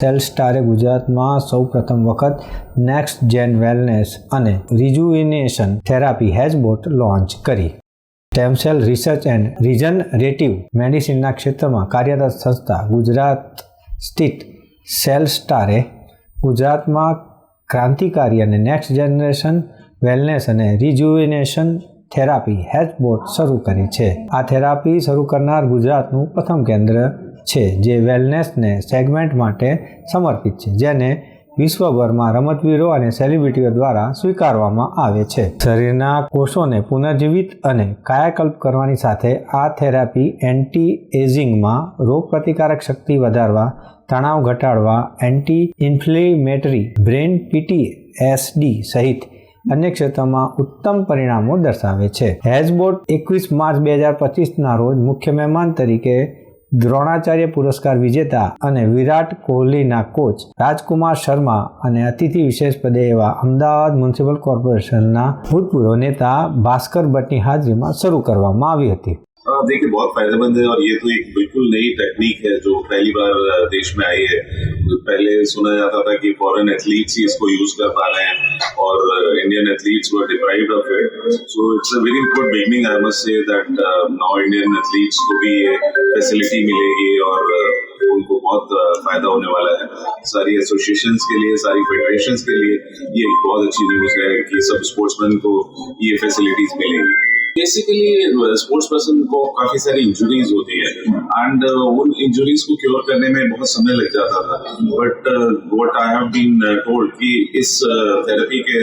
Cell સ્ટારે ગુજરાતમાં સૌ પ્રથમ વખત નેક્સ્ટ જેન વેલનેસ અને રિજુવિનેશન થેરાપી હેઝબોટ લોન્ચ કરી. Stem cell research and regenerative મેડિસિનના ક્ષેત્રમાં કાર્યરત સંસ્થા ગુજરાત સ્થિત સેલ સ્ટારે ગુજરાતમાં ક્રાંતિકારી અને નેક્સ્ટ જનરેશન વેલનેસ અને રિજુવિનેશન થેરાપી હેઝબોટ શરૂ કરી છે. આ થેરાપી શરૂ કરનાર ગુજરાતનું પ્રથમ કેન્દ્ર છે, જે વેલનેસને સેગમેન્ટ માટે સમર્પિત છે, જેને વિશ્વભરમાં રમતવીરો અને સેલિબ્રિટીઓ દ્વારા સ્વીકારવામાં આવે છે. શરીરના કોષોને પુનર્જીવિત અને કાયાકલ્પ કરવાની સાથે આ થેરાપી એન્ટી એઝિંગમાં રોગપ્રતિકારક શક્તિ વધારવા, તણાવ ઘટાડવા anti inflammatory brain PTSD સહિત અન્ય ક્ષેત્રોમાં ઉત્તમ પરિણામો દર્શાવે છે. હેઝબોટ એકવીસ માર્ચ બે હજાર પચીસના રોજ મુખ્ય મહેમાન તરીકે દ્રોણાચાર્ય પુરસ્કાર વિજેતા અને વિરાટ કોહલીના કોચ રાજકુમાર શર્મા અને અતિથિ વિશેષ પદે એવા અમદાવાદ મ્યુનિસિપલ કોર્પોરેશનના ભૂતપૂર્વ નેતા ભાસ્કર ભટ્ટની હાજરીમાં શરૂ કરવામાં આવી હતી. हाँ, देखिए बहुत फ़ायदेमंद है और ये तो एक बिल्कुल नई टेक्निक है जो पहली बार देश में आई है। पहले सुना जाता था कि फॉरेन एथलीट्स ही इसको यूज़ कर पा रहे हैं और Indian athletes were deprived of it so it's a very good beginning I must say that now Indian athletes को भी ये फैसिलिटी मिलेगी और उनको बहुत फ़ायदा होने वाला है। सारी एसोसिएशंस के लिए सारी फेडरेशंस के लिए ये बहुत अच्छी न्यूज़ है कि सब स्पोर्ट्समैन को ये फैसिलिटीज़ मिलेंगी। बेसिकली स्पोर्ट्स पर्सन को काफी सारी इंजरीज होती है एंड उन इंजरीज को क्योर करने में बहुत समय लग जाता था but what I have been told कि इस थेरेपी के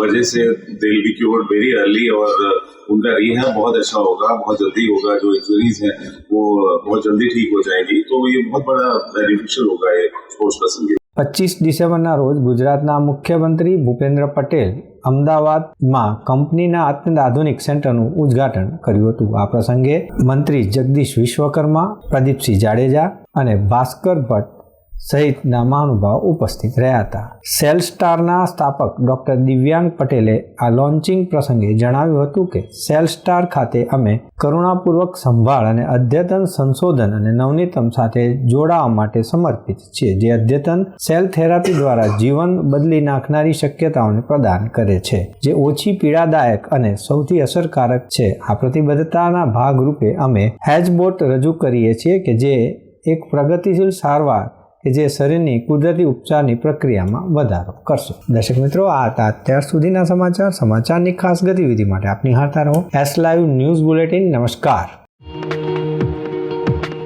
वजह से they will be cured very early और uh, उनका रिहैब बहुत अच्छा होगा बहुत जल्दी होगा जो इंजरीज हैं वो बहुत जल्दी ठीक हो जाएगी तो ये बहुत बड़ा बेनिफिशियल होगा ये स्पोर्ट्स पर्सन के लिए પચીસ ડિસેમ્બરના રોજ ગુજરાતના મુખ્યમંત્રી ભૂપેન્દ્ર પટેલ અમદાવાદમાં કંપનીના આધુનિક સેન્ટરનું ઉદ્ઘાટન કર્યું હતું. આ પ્રસંગે મંત્રી જગદીશ વિશ્વકર્મા, પ્રદીપસિંહ જાડેજા અને ભાસ્કર ભટ્ટ સહિતના મહાનુભાવ ઉપસ્થિત રહ્યા હતા. સેલ સ્ટારના સ્થાપક ડોક્ટર દિવ્યાંગ પટેલે આ લોન્ચિંગ પ્રસંગે જણાવ્યું હતું કે, સેલ સ્ટાર ખાતે અમે કરુણાપૂર્વક સંભાળ અને અદ્યતન સંશોધન અને નવનીતમ સાથે જોડાવા માટે સમર્પિત છીએ, જે અદ્યતન સેલ થેરાપી દ્વારા જીવન બદલી નાખનારી શક્યતાઓને પ્રદાન કરે છે, જે ઓછી પીડાદાયક અને સૌથી અસરકારક છે. આ પ્રતિબદ્ધતાના ભાગરૂપે અમે હેજબોટ રજૂ કરીએ છીએ કે જે એક પ્રગતિશીલ સારવાર કે જે શરીરની કુદરતી ઉપચારની પ્રક્રિયામાં વધારો કરશે. દર્શક મિત્રો, આ હતા અત્યાર સુધીના સમાચાર. સમાચારની ખાસ ગતિવિધિ માટે આપની હારતા રહો. એસ લાઈવ ન્યૂઝ બુલેટિન નમસ્કાર.